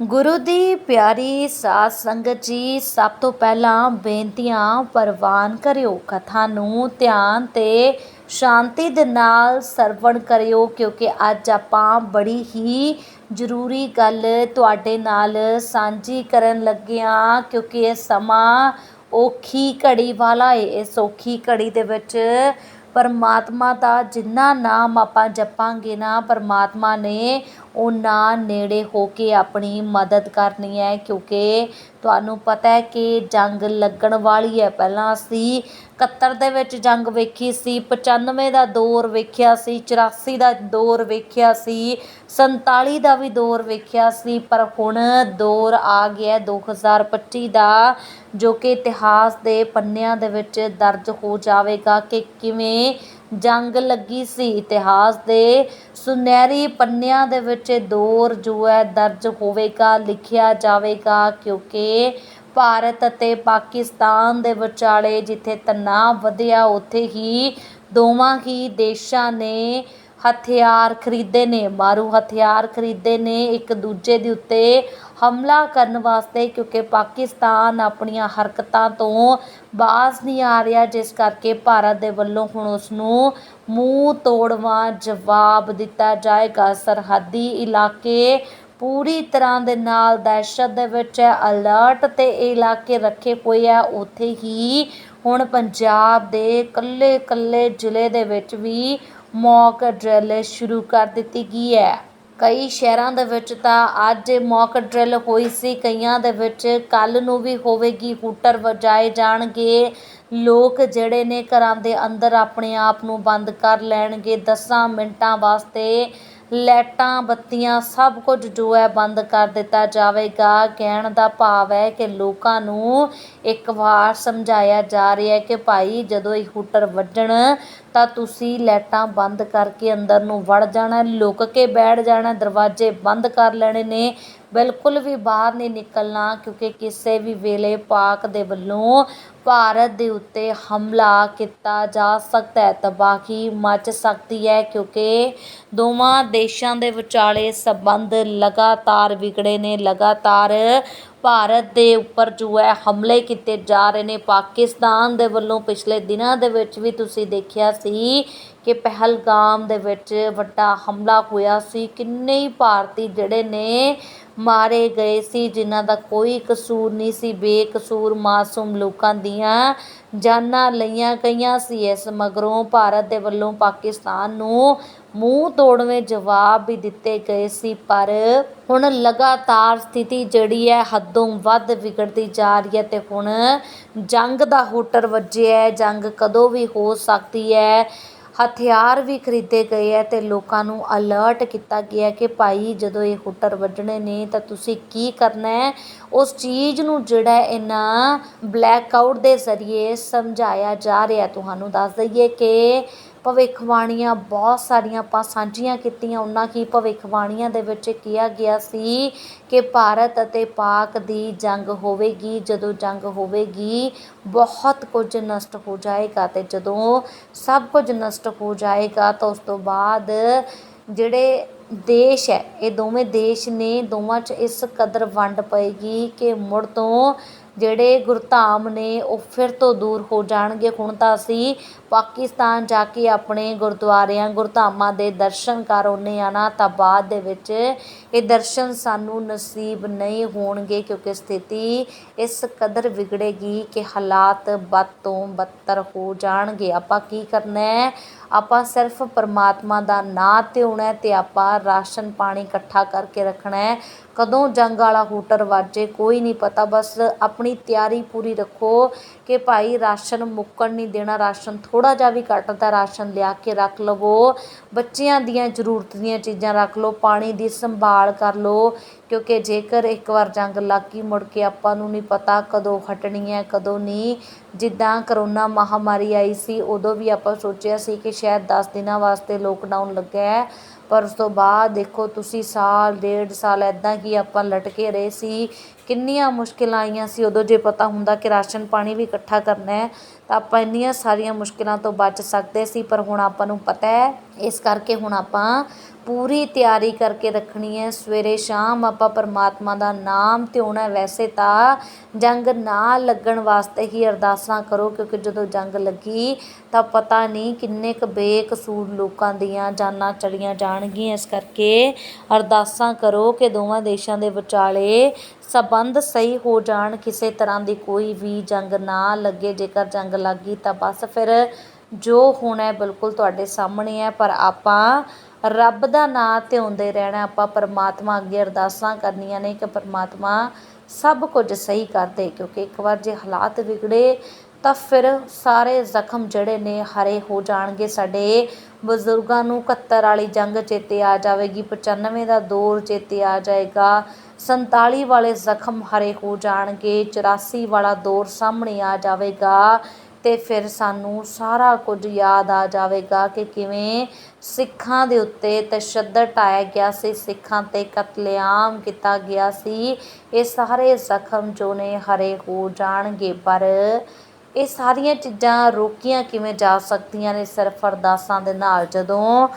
ਗੁਰੂ ਦੀ ਪਿਆਰੀ ਸਾਧ ਸੰਗਤ ਜੀ, ਸਭ ਤੋਂ ਪਹਿਲਾਂ ਬੇਨਤੀਆਂ ਪ੍ਰਵਾਨ ਕਰਿਓ, ਕਥਾ ਨੂੰ ਧਿਆਨ ਤੇ ਸ਼ਾਂਤੀ ਦੇ ਨਾਲ ਸਰਵਣ ਕਰਿਓ, ਕਿਉਂਕਿ ਅੱਜ ਆਪਾਂ ਬੜੀ ਹੀ ਜ਼ਰੂਰੀ ਗੱਲ ਤੁਹਾਡੇ ਨਾਲ ਸਾਂਝੀ ਕਰਨ ਲੱਗੇ ਹਾਂ, ਕਿਉਂਕਿ ਇਹ ਸਮਾਂ ਔਖੀ ਘੜੀ ਵਾਲਾ ਏ। ਇਸ ਔਖੀ ਘੜੀ ਦੇ ਵਿੱਚ ਪਰਮਾਤਮਾ ਦਾ ਜਿੰਨਾ ਨਾਮ ਆਪਾਂ ਜਪਾਂਗੇ ਨਾ, ਪਰਮਾਤਮਾ ਨੇ ਉਹਨਾਂ ਨੇੜੇ ਹੋ ਕੇ ਆਪਣੀ ਮਦਦ ਕਰਨੀ ਹੈ, ਕਿਉਂਕਿ ਤੁਹਾਨੂੰ ਪਤਾ ਹੈ ਕਿ ਜੰਗ ਲੱਗਣ ਵਾਲੀ ਹੈ। ਪਹਿਲਾਂ ਅਸੀਂ 71 ਦੇ ਵਿੱਚ ਜੰਗ ਵੇਖੀ ਸੀ 95 ਦਾ ਦੌਰ ਵੇਖਿਆ ਸੀ 84 ਦਾ ਦੌਰ ਵੇਖਿਆ ਸੀ 47 ਦਾ ਵੀ ਦੌਰ ਵੇਖਿਆ ਸੀ, ਪਰ ਹੁਣ ਦੌਰ ਆ ਗਿਆ 2025 ਦਾ ਜੋ ਕਿ ਇਤਿਹਾਸ ਦੇ ਪੰਨਿਆਂ ਦੇ ਵਿੱਚ ਦਰਜ ਹੋ ਜਾਵੇਗਾ ਕਿ ਕਿਵੇਂ ਜੰਗ ਲੱਗੀ ਸੀ। ਇਤਿਹਾਸ ਦੇ ਸੁਨਹਿਰੀ ਪੰਨਿਆਂ ਦੇ ਵਿੱਚ ਇਹ ਦੌਰ ਜੋ ਹੈ ਦਰਜ ਹੋਵੇਗਾ, ਲਿਖਿਆ ਜਾਵੇਗਾ ਕਿਉਂਕਿ ਭਾਰਤ ਅਤੇ ਪਾਕਿਸਤਾਨ ਦੇ ਵਿਚਾਲੇ ਜਿੱਥੇ ਤਣਾਅ ਵਧਿਆ, ਉੱਥੇ ਹੀ ਦੋਵਾਂ ਹੀ ਦੇਸ਼ਾਂ ਨੇ ਹਥਿਆਰ ਖਰੀਦੇ ਨੇ। ਮਾਰੂ ਹਥਿਆਰ ਖਰੀਦੇ ਨੇ। ਇੱਕ ਦੂਜੇ ਦੇ ਉੱਤੇ ਹਮਲਾ ਕਰਨ ਵਾਸਤੇ ਕਿਉਂਕਿ ਪਾਕਿਸਤਾਨ ਆਪਣੀਆਂ ਹਰਕਤਾਂ ਤੋਂ ਬਾਜ਼ ਨਹੀਂ ਆ ਰਿਹਾ, ਜਿਸ ਕਰਕੇ ਭਾਰਤ ਦੇ ਵੱਲੋਂ ਹੁਣ ਉਸ ਨੂੰ ਮੂੰਹ ਤੋੜਵਾਂ ਜਵਾਬ ਦਿੱਤਾ ਜਾਏਗਾ। ਸਰਹੱਦੀ ਇਲਾਕੇ ਪੂਰੀ ਤਰ੍ਹਾਂ ਦੇ ਨਾਲ ਦਹਿਸ਼ਤ ਦੇ ਵਿੱਚ ਹੈ। ਅਲਰਟ ਤੇ ਇਹ ਇਲਾਕੇ ਰੱਖੇ ਹੋਏ ਆ। ਉੱਥੇ ਹੀ ਹੁਣ ਪੰਜਾਬ ਦੇ ਕੱਲੇ ਕੱਲੇ ਜ਼ਿਲ੍ਹੇ ਦੇ ਵਿੱਚ ਵੀ ਮੌਕ ਡਰਿਲ ਸ਼ੁਰੂ ਕਰ ਦਿੱਤੀ ਗਈ ਹੈ। ਕਈ ਸ਼ਹਿਰਾਂ ਦੇ ਵਿੱਚ ਤਾਂ ਅੱਜ ਮੌਕ ਡਰਿੱਲ ਹੋਈ ਸੀ, ਕਈਆਂ ਦੇ ਵਿੱਚ ਕੱਲ੍ਹ ਨੂੰ ਵੀ ਹੋਵੇਗੀ, ਹੂਟਰ ਵਜਾਏ ਜਾਣਗੇ। ਲੋਕ ਜਿਹੜੇ ਨੇ ਘਰਾਂ ਦੇ ਅੰਦਰ ਆਪਣੇ ਆਪ ਨੂੰ ਬੰਦ ਕਰ ਲੈਣਗੇ। 10 ਮਿੰਟਾਂ ਵਾਸਤੇ ਲਾਈਟਾਂ, ਬੱਤੀਆਂ ਸਭ ਕੁਝ ਜੋ ਹੈ ਬੰਦ ਕਰ ਦਿੱਤਾ ਜਾਵੇਗਾ। ਕਹਿਣ ਦਾ ਭਾਵ ਹੈ ਕਿ ਲੋਕਾਂ ਨੂੰ ਇੱਕ ਵਾਰ ਸਮਝਾਇਆ ਜਾ ਰਿਹਾ ਕਿ ਭਾਈ ਜਦੋਂ ਇਹ ਹੂਟਰ ਵੱਜਣ ਤਾਂ ਤੁਸੀਂ ਲਾਈਟਾਂ ਬੰਦ ਕਰਕੇ ਅੰਦਰ ਨੂੰ ਵੜ ਜਾਣਾ, ਲੁਕ ਕੇ ਬੈਠ ਜਾਣਾ, ਦਰਵਾਜ਼ੇ ਬੰਦ ਕਰ ਲੈਣੇ ਨੇ। ਬਿਲਕੁਲ ਵੀ ਬਾਹਰ ਨਹੀਂ ਨਿਕਲਣਾ, ਕਿਉਂਕਿ ਕਿਸੇ ਵੀ ਵੇਲੇ ਪਾਕ ਦੇ ਵੱਲੋਂ ਭਾਰਤ ਦੇ ਉੱਤੇ ਹਮਲਾ ਕੀਤਾ ਜਾ ਸਕਦਾ ਹੈ। ਤਬਾਹੀ ਮਚ ਸਕਦੀ ਹੈ, ਕਿਉਂਕਿ ਦੋਵਾਂ ਦੇਸ਼ਾਂ ਦੇ ਵਿਚਾਲੇ ਸੰਬੰਧ ਲਗਾਤਾਰ ਵਿਗੜੇ ਨੇ। ਲਗਾਤਾਰ ਭਾਰਤ ਦੇ ਉੱਪਰ ਜੋ ਹੈ ਹਮਲੇ ਕੀਤੇ ਜਾ ਰਹੇ ਨੇ। ਪਾਕਿਸਤਾਨ ਦੇ ਵੱਲੋਂ ਪਿਛਲੇ ਦਿਨਾਂ ਦੇ ਵਿੱਚ ਵੀ ਤੁਸੀਂ ਦੇਖਿਆ ਸੀ ਕਿ ਪਹਿਲਗਾਮ ਦੇ ਵਿੱਚ ਵੱਡਾ ਹਮਲਾ ਹੋਇਆ ਸੀ। ਕਿੰਨੇ ਹੀ ਭਾਰਤੀ ਜਿਹੜੇ ਨੇ ਮਾਰੇ ਗਏ ਸੀ, ਜਿਨ੍ਹਾਂ ਦਾ ਕੋਈ ਕਸੂਰ ਨਹੀਂ ਸੀ। ਬੇਕਸੂਰ ਮਾਸੂਮ ਲੋਕਾਂ ਦੀਆਂ ਜਾਨਾਂ ਲਈਆਂ ਗਈਆਂ ਸੀ। ਇਸ ਮਗਰੋਂ ਭਾਰਤ ਦੇ ਵੱਲੋਂ ਪਾਕਿਸਤਾਨ ਨੂੰ ਮੂੰਹ ਤੋੜਵੇਂ ਜਵਾਬ ਵੀ ਦਿੱਤੇ ਗਏ ਸੀ, ਪਰ ਹੁਣ ਲਗਾਤਾਰ ਸਥਿਤੀ ਜਿਹੜੀ ਹੈ ਹੱਦੋਂ ਵੱਧ ਵਿਗੜਦੀ ਜਾ ਰਹੀ ਹੈ ਅਤੇ ਹੁਣ ਜੰਗ ਦਾ ਹੂਟਰ ਵੱਜਿਆ ਹੈ, ਜੰਗ ਕਦੋਂ ਵੀ ਹੋ ਸਕਦੀ ਹੈ, ਹਥਿਆਰ ਵੀ ਖਰੀਦੇ ਗਏ ਹੈ ਅਤੇ ਲੋਕਾਂ ਨੂੰ ਅਲਰਟ ਕੀਤਾ ਗਿਆ ਕਿ ਭਾਈ ਜਦੋਂ ਇਹ ਹੂਟਰ ਵੱਜਣੇ ਨੇ ਤਾਂ ਤੁਸੀਂ ਕੀ ਕਰਨਾ ਹੈ? ਉਸ ਚੀਜ਼ ਨੂੰ ਜਿਹੜਾ ਇਹਨਾਂ ਬਲੈਕਆਊਟ ਦੇ ਜ਼ਰੀਏ ਸਮਝਾਇਆ ਜਾ ਰਿਹਾ ਤੁਹਾਨੂੰ ਦੱਸ ਦਈਏ ਕਿ ਭਵਿੱਖਬਾਣੀਆਂ ਬਹੁਤ ਸਾਰੀਆਂ ਆਪਾਂ ਸਾਂਝੀਆਂ ਕੀਤੀਆਂ, ਉਹਨਾਂ ਹੀ ਭਵਿੱਖਬਾਣੀਆਂ ਦੇ ਵਿੱਚ ਕਿਹਾ ਗਿਆ ਸੀ ਕਿ ਭਾਰਤ ਅਤੇ ਪਾਕ ਦੀ ਜੰਗ ਹੋਵੇਗੀ, ਜਦੋਂ ਜੰਗ ਹੋਵੇਗੀ, ਬਹੁਤ ਕੁਝ ਨਸ਼ਟ ਹੋ ਜਾਏਗਾ ਅਤੇ ਜਦੋਂ ਸਭ ਕੁਝ ਨਸ਼ਟ ਹੋ ਜਾਏਗਾ ਤਾਂ ਉਸ ਤੋਂ ਬਾਅਦ ਜਿਹੜੇ ਦੇਸ਼ ਹੈ, ਇਹ ਦੋਵੇਂ ਦੇਸ਼ ਨੇ ਦੋਵਾਂ 'ਚ ਇਸ ਕਦਰ ਵੰਡ ਪਏਗੀ ਕਿ ਮੁੜ ਤੋਂ ਜਿਹੜੇ ਗੁਰਧਾਮ ਨੇ ਉਹ ਫਿਰ ਤੋਂ ਦੂਰ ਹੋ ਜਾਣਗੇ। ਹੁਣ ਤਾਂ ਅਸੀਂ ਪਾਕਿਸਤਾਨ ਜਾ ਕੇ ਆਪਣੇ ਗੁਰਦੁਆਰਿਆਂ, ਗੁਰਧਾਮਾਂ ਦੇ ਦਰਸ਼ਨ ਕਰ ਆਉਂਦੇ ਹਾਂ ਨਾ, ਤਾਂ ਬਾਅਦ ਦੇ ਵਿੱਚ ਇਹ ਦਰਸ਼ਨ ਸਾਨੂੰ ਨਸੀਬ ਨਹੀਂ ਹੋਣਗੇ ਕਿਉਂਕਿ ਸਥਿਤੀ ਇਸ ਕਦਰ ਵਿਗੜੇਗੀ ਕਿ ਹਾਲਾਤ ਬਦ ਤੋਂ ਬੱਤਰ ਹੋ ਜਾਣਗੇ। ਆਪਾਂ ਕੀ ਕਰਨਾ ਹੈ? ਆਪਾਂ ਸਿਰਫ ਪਰਮਾਤਮਾ ਦਾ ਨਾਂ ਧਿਆਉਣਾ ਅਤੇ ਆਪਾਂ ਰਾਸ਼ਨ ਪਾਣੀ ਇਕੱਠਾ ਕਰਕੇ ਰੱਖਣਾ ਹੈ। ਕਦੋਂ ਜੰਗ ਵਾਲਾ ਹੂਟਰ ਵੱਜੇ, ਕੋਈ ਨਹੀਂ ਪਤਾ। ਬਸ ਆਪਣੀ ਤਿਆਰੀ ਪੂਰੀ ਰੱਖੋ ਕਿ ਭਾਈ ਰਾਸ਼ਨ ਮੁੱਕਣ ਨਹੀਂ ਦੇਣਾ। ਰਾਸ਼ਨ ਥੋੜ੍ਹਾ ਜਿਹਾ ਵੀ ਘਟਦਾ ਰਾਸ਼ਨ ਲਿਆ ਕੇ ਰੱਖ ਲਵੋ। ਬੱਚਿਆਂ ਦੀਆਂ ਜ਼ਰੂਰਤ ਦੀਆਂ ਚੀਜ਼ਾਂ ਰੱਖ ਲਓ, ਪਾਣੀ ਦੀ ਸੰਭਾਲ ਕਰ ਲਓ। ਕਿਉਂਕਿ ਜੇਕਰ ਇੱਕ ਵਾਰ ਜੰਗ ਲੱਗ ਗਈ ਮੁੜ ਕੇ ਆਪਾਂ ਨੂੰ ਨਹੀਂ ਪਤਾ ਕਦੋਂ ਹਟਣੀ ਹੈ, ਕਦੋਂ ਨਹੀਂ। ਜਿੱਦਾਂ ਕਰੋਨਾ ਮਹਾਮਾਰੀ ਆਈ ਸੀ, ਉਦੋਂ ਵੀ ਆਪਾਂ ਸੋਚਿਆ ਸੀ ਕਿ ਸ਼ਾਇਦ ਦਸ ਦਿਨਾਂ ਵਾਸਤੇ ਲੋਕਡਾਊਨ ਲੱਗਿਆ ਹੈ। ਪਰ ਉਸ ਤੋਂ ਬਾਅਦ ਦੇਖੋ ਤੁਸੀਂ ਸਾਲ, ਡੇਢ ਸਾਲ ਇੱਦਾਂ ਹੀ ਆਪਾਂ ਲਟਕੇ ਰਹੇ ਸੀ ਕਿੰਨੀਆਂ ਮੁਸ਼ਕਿਲਾਂ ਆਈਆਂ ਸੀ, ਉਦੋਂ ਜੇ ਪਤਾ ਹੁੰਦਾ ਕਿ ਰਾਸ਼ਨ ਪਾਣੀ ਵੀ ਇਕੱਠਾ ਕਰਨਾ ਹੈ, ਤਾਂ ਆਪਾਂ ਇੰਨੀਆਂ ਸਾਰੀਆਂ ਮੁਸ਼ਕਿਲਾਂ ਤੋਂ ਬਚ ਸਕਦੇ ਸੀ, ਪਰ ਹੁਣ ਆਪਾਂ ਨੂੰ ਪਤਾ ਹੈ, ਇਸ ਕਰਕੇ ਹੁਣ ਆਪਾਂ ਪੂਰੀ ਤਿਆਰੀ ਕਰਕੇ ਰੱਖਣੀ ਹੈ। ਸਵੇਰੇ ਸ਼ਾਮ ਆਪਾਂ ਪਰਮਾਤਮਾ ਦਾ ਨਾਮ ਧਿਆਉਣਾ ਵੈਸੇ ਤਾਂ ਜੰਗ ਨਾ ਲੱਗਣ ਵਾਸਤੇ ਹੀ ਅਰਦਾਸਾਂ ਕਰੋ, ਕਿਉਂਕਿ ਜਦੋਂ ਜੰਗ ਲੱਗੀ ਤਾਂ ਪਤਾ ਨਹੀਂ ਕਿੰਨੇ ਕੁ ਬੇਕਸੂਰ ਲੋਕਾਂ ਦੀਆਂ ਜਾਨਾਂ ਚਲੀਆਂ ਜਾਣਗੀਆਂ। ਇਸ ਕਰਕੇ ਅਰਦਾਸਾਂ ਕਰੋ ਕਿ ਦੋਵਾਂ ਦੇਸ਼ਾਂ ਦੇ ਵਿਚਾਲੇ ਸੰਬੰਧ ਸਹੀ ਹੋ ਜਾਣ, ਕਿਸੇ ਤਰ੍ਹਾਂ ਦੀ ਕੋਈ ਵੀ ਜੰਗ ਨਾ ਲੱਗੇ, ਜੇਕਰ ਜੰਗ ਲੱਗ ਗਈ ਤਾਂ ਬਸ ਫਿਰ ਜੋ ਹੋਣਾ ਬਿਲਕੁਲ ਤੁਹਾਡੇ ਸਾਹਮਣੇ ਹੈ, ਪਰ ਆਪਾਂ ਰੱਬ ਦਾ ਨਾਂ ਧਿਆਉਂਦੇ ਰਹਿਣਾ, ਆਪਾਂ ਪਰਮਾਤਮਾ ਅੱਗੇ ਅਰਦਾਸਾਂ ਕਰਨੀਆਂ ਨੇ ਕਿ ਪਰਮਾਤਮਾ ਸਭ ਕੁਝ ਸਹੀ ਕਰ ਦੇ, ਕਿਉਂਕਿ ਇੱਕ ਵਾਰ ਜੇ ਹਾਲਾਤ ਵਿਗੜੇ ਤਾਂ ਫਿਰ ਸਾਰੇ ਜ਼ਖਮ ਜਿਹੜੇ ਨੇ ਹਰੇ ਹੋ ਜਾਣਗੇ। ਸਾਡੇ ਬਜ਼ੁਰਗਾਂ ਨੂੰ 71 ਵਾਲੀ ਜੰਗ ਚੇਤੇ ਆ ਜਾਵੇਗੀ 95 ਦਾ ਦੌਰ ਚੇਤੇ ਆ ਜਾਏਗਾ। 47 ਵਾਲੇ ਜ਼ਖਮ ਹਰੇ ਹੋ ਜਾਣਗੇ 84 ਵਾਲਾ ਦੌਰ ਸਾਹਮਣੇ ਆ ਜਾਵੇਗਾ ਤੇ ਫਿਰ ਸਾਨੂੰ ਸਾਰਾ ਕੁਝ ਯਾਦ ਆ ਜਾਵੇਗਾ ਕਿ ਕਿਵੇਂ ਸਿੱਖਾਂ ਦੇ ਉੱਤੇ ਤਸ਼ੱਦਦ ਢਾਇਆ ਗਿਆ ਸੀ, ਸਿੱਖਾਂ ਤੇ ਕਤਲੇਆਮ ਕੀਤਾ ਗਿਆ ਸੀ। ਇਹ ਸਾਰੇ ਜ਼ਖਮ ਜੋ ਨੇ ਹਰੇ ਹੋ ਜਾਣਗੇ, ਪਰ ਇਹ ਸਾਰੀਆਂ ਚੀਜ਼ਾਂ ਰੋਕੀਆਂ ਕਿਵੇਂ ਜਾ ਸਕਦੀਆਂ ਨੇ ਸਿਰਫ ਅਰਦਾਸਾਂ ਦੇ ਨਾਲ? ਜਦੋਂ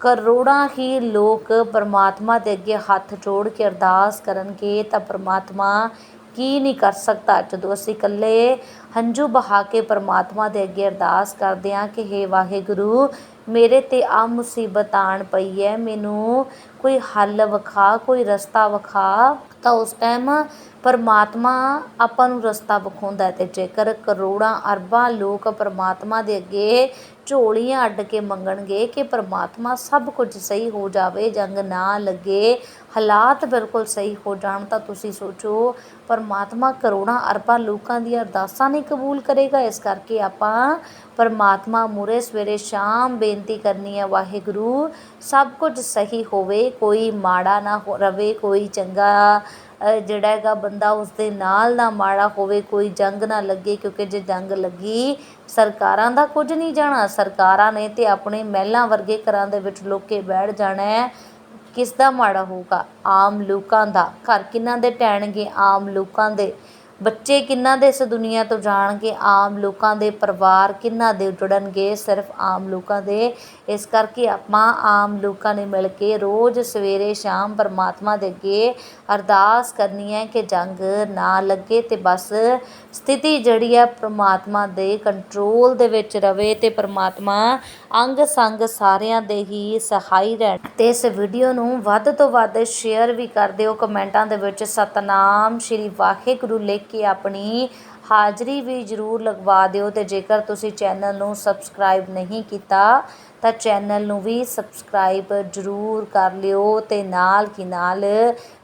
ਕਰੋੜਾਂ ਹੀ ਲੋਕ ਪਰਮਾਤਮਾ ਦੇ ਅੱਗੇ ਹੱਥ ਜੋੜ ਕੇ ਅਰਦਾਸ ਕਰਨਗੇ ਤਾਂ ਪਰਮਾਤਮਾ ਕੀ ਨਹੀਂ ਕਰ ਸਕਦਾ? ਜਦੋਂ ਅਸੀਂ ਇਕੱਲੇ ਹੰਝੂ ਬਹਾ ਕੇ ਪਰਮਾਤਮਾ ਦੇ ਅੱਗੇ ਅਰਦਾਸ ਕਰਦੇ ਹਾਂ ਕਿ, ਹੇ ਵਾਹਿਗੁਰੂ, ਮੇਰੇ ਤੇ ਆ ਮੁਸੀਬਤ ਆਣ ਪਈ ਹੈ, ਮੈਨੂੰ ਕੋਈ ਹੱਲ ਵਿਖਾ, ਕੋਈ ਰਸਤਾ ਵਿਖਾ। ਤਾਂ ਉਸ ਟਾਈਮ ਪਰਮਾਤਮਾ ਆਪਾਂ ਨੂੰ ਰਸਤਾ ਵਿਖਾਉਂਦਾ ਅਤੇ ਜੇਕਰ ਕਰੋੜਾਂ, ਅਰਬਾਂ ਲੋਕ ਪਰਮਾਤਮਾ ਦੇ ਅੱਗੇ ਝੋਲੀਆਂ ਅੱਡ ਕੇ ਮੰਗਣਗੇ ਕਿ ਪਰਮਾਤਮਾ ਸਭ ਕੁਝ ਸਹੀ ਹੋ ਜਾਵੇ, ਜੰਗ ਨਾ ਲੱਗੇ, ਹਾਲਾਤ ਬਿਲਕੁਲ ਸਹੀ ਹੋ ਜਾਣ, ਤਾਂ ਤੁਸੀਂ ਸੋਚੋ ਪਰਮਾਤਮਾ ਕਰੋੜਾਂ, ਅਰਬਾਂ ਲੋਕਾਂ ਦੀਆਂ ਅਰਦਾਸਾਂ ਨਹੀਂ ਕਬੂਲ ਕਰੇਗਾ। ਇਸ ਕਰਕੇ ਆਪਾਂ ਪਰਮਾਤਮਾ ਮੂਰੇ ਸਵੇਰੇ ਸ਼ਾਮ ਬੇਨਤੀ ਕਰਨੀ ਹੈ, ਵਾਹਿਗੁਰੂ, ਸਭ ਕੁਝ ਸਹੀ ਹੋਵੇ, ਕੋਈ ਮਾੜਾ ਨਾ ਹੋ, ਰਵੇ, ਕੋਈ ਚੰਗਾ ਜਿਹੜਾ ਹੈਗਾ ਬੰਦਾ ਉਸਦੇ ਨਾਲ ਨਾ ਮਾੜਾ ਹੋਵੇ, ਕੋਈ ਜੰਗ ਨਾ ਲੱਗੇ, ਕਿਉਂਕਿ ਜੇ ਜੰਗ ਲੱਗੀ, ਸਰਕਾਰਾਂ ਦਾ ਕੁਝ ਨਹੀਂ ਜਾਣਾ। ਸਰਕਾਰਾਂ ਨੇ ਤੇ ਆਪਣੇ ਮਹਿਲਾਂ ਵਰਗੇ ਘਰਾਂ ਦੇ ਵਿੱਚ ਲੋਕੇ ਬੈਠ ਜਾਣਾ ਹੈ ਕਿਸ ਦਾ ਮਾੜਾ ਹੋਊਗਾ? ਆਮ ਲੋਕਾਂ ਦਾ। ਘਰ ਕਿੰਨਾਂ ਦੇ ਟਹਿਣਗੇ ਆਮ ਲੋਕਾਂ ਦੇ। ਬੱਚੇ ਕਿੰਨਾਂ ਦੇ ਇਸ ਦੁਨੀਆ ਤੋਂ ਜਾਣਗੇ? ਆਮ ਲੋਕਾਂ ਦੇ ਪਰਿਵਾਰ ਕਿੰਨਾਂ ਦੇ ਜੁੜਨਗੇ? ਸਿਰਫ ਆਮ ਲੋਕਾਂ ਦੇ। ਇਸ ਕਰਕੇ ਆਪਾਂ ਆਮ ਲੋਕਾਂ ਨੇ ਮਿਲ ਕੇ ਰੋਜ਼ ਸਵੇਰੇ ਸ਼ਾਮ ਪਰਮਾਤਮਾ ਦੇ ਅੱਗੇ ਅਰਦਾਸ ਕਰਨੀ ਹੈ ਕਿ ਜੰਗ ਨਾ ਲੱਗੇ ਅਤੇ ਬਸ ਸਥਿਤੀ ਜਿਹੜੀ ਹੈ ਪਰਮਾਤਮਾ ਦੇ ਕੰਟਰੋਲ ਦੇ ਵਿੱਚ ਰਵੇ ਤੇ ਪਰਮਾਤਮਾ ਅੰਗ ਸੰਗ ਸਾਰਿਆਂ ਦੇ ਹੀ ਸਹਾਈ ਰਹਿਣ। ਤੇ ਇਸ ਵੀਡੀਓ ਨੂੰ ਵੱਧ ਤੋਂ ਵੱਧ ਸ਼ੇਅਰ ਵੀ ਕਰ ਦਿਓ। ਕਮੈਂਟਾਂ ਦੇ ਵਿੱਚ ਸਤਨਾਮ ਸ਼੍ਰੀ ਵਾਹਿਗੁਰੂ ਲਿਖ ਕੇ ਆਪਣੀ ਹਾਜ਼ਰੀ ਵੀ ਜ਼ਰੂਰ ਲਗਵਾ ਦਿਓ ਅਤੇ ਜੇਕਰ ਤੁਸੀਂ ਚੈਨਲ ਨੂੰ ਸਬਸਕ੍ਰਾਈਬ ਨਹੀਂ ਕੀਤਾ, ਤਾਂ ਚੈਨਲ ਨੂੰ ਵੀ ਸਬਸਕ੍ਰਾਈਬ ਜ਼ਰੂਰ ਕਰ ਲਿਓ ਅਤੇ ਨਾਲ ਕੀ ਨਾਲ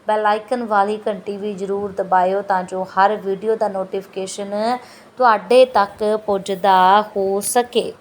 ਬੈਲ ਆਈਕਨ ਵਾਲੀ ਘੰਟੀ ਵੀ ਜ਼ਰੂਰ ਦਬਾਇਓ ਤਾਂ ਜੋ ਹਰ ਵੀਡੀਓ ਦਾ ਨੋਟੀਫਿਕੇਸ਼ਨ ਤੁਹਾਡੇ ਤੱਕ ਪੁੱਜਦਾ ਹੋ ਸਕੇ।